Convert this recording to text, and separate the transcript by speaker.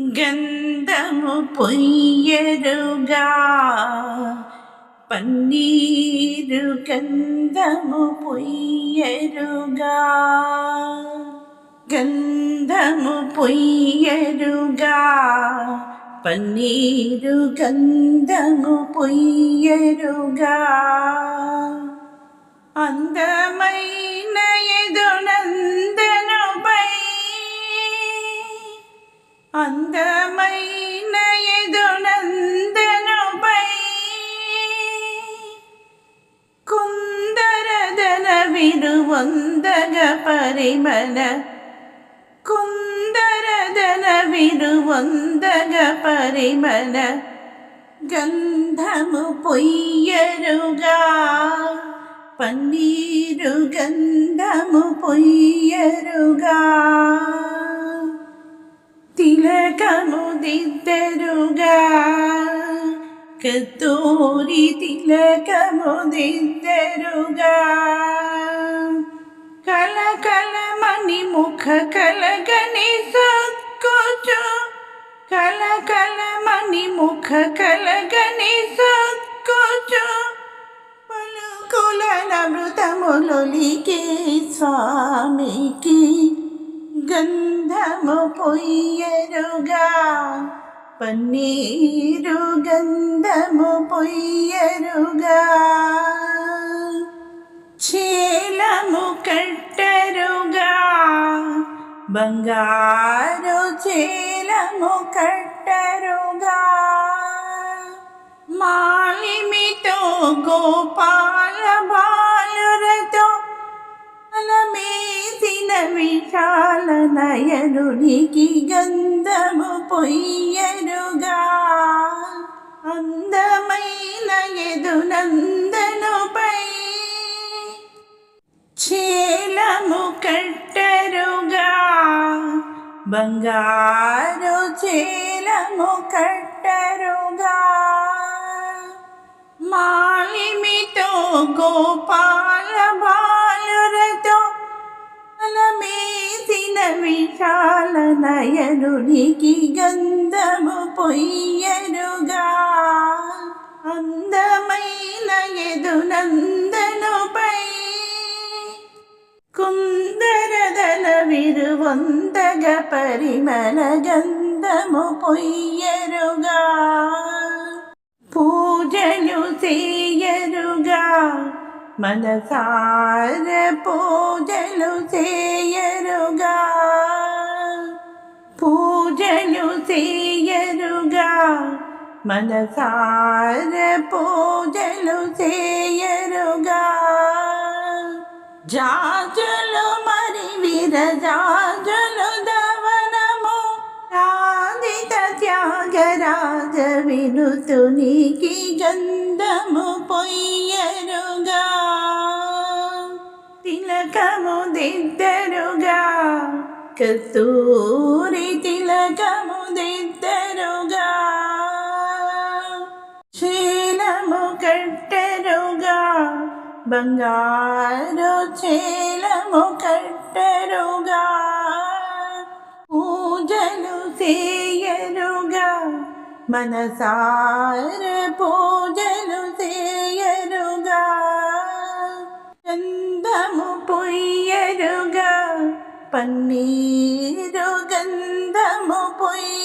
Speaker 1: గంధము పొయ్యరుగా పన్నీరు గంధము పొయ్యరుగా. గంధము పొయ్యరుగా పన్నీరు గంధము పొయ్యరుగా. అందమైన అందమైన ఎదునందనుపై కుందరదన విరువందగ పరిమళ కుందరదన విరువందగ పరిమళ గంధము పొయ్యరుగా పన్నీరు గంధము పొయ్యరుగా తిలకము దిద్దరుగా కత్తూరి తిలకము దిద్దరుగా కల కల మణి ముఖ కలగని సొక్కుచు కల కల మణి ముఖ గంధము పొయ్యరుగా పన్నీరు గంధము పొయ్యరుగా చీలము కట్టరుగా బంగారు చీలము కట్టరుగా మాలిమితో గోపాల బాలురతో అలమేసిన విషా నయనునికి గంధము పొయ్యరుగా అందమైన ఎదునందనుపై చేలము కట్టరుగా బంగారు చేలము కట్టరుగా మాలిమితో గోపాల బాలురతో నయనునికి గంధము పొయ్యరుగా అందమైన ఎదునందనుపై కుందరదల విరువందగ పరిమళ గంధము పొయ్యరుగా పూజలు చేయరుగా మనసార పూజలు చేయ మనసార పూజలు చేయరుగా. జాజులు మరి విరజాజులు దవనము. రాధిత త్యాగరాజ వినుతునికి గంధము పొయ్యరుగా. తిలకము దిద్దరుగా. కస్తూరి తిలకము దిద్దరుగా. శీలము కట్టరుగా బంగారు చేలము కట్టరుగా పూజలు చేయరుగా మనసార పూజలు చేయరుగా గంధము పొయ్యరుగా పన్నీరు గంధము పొయ్య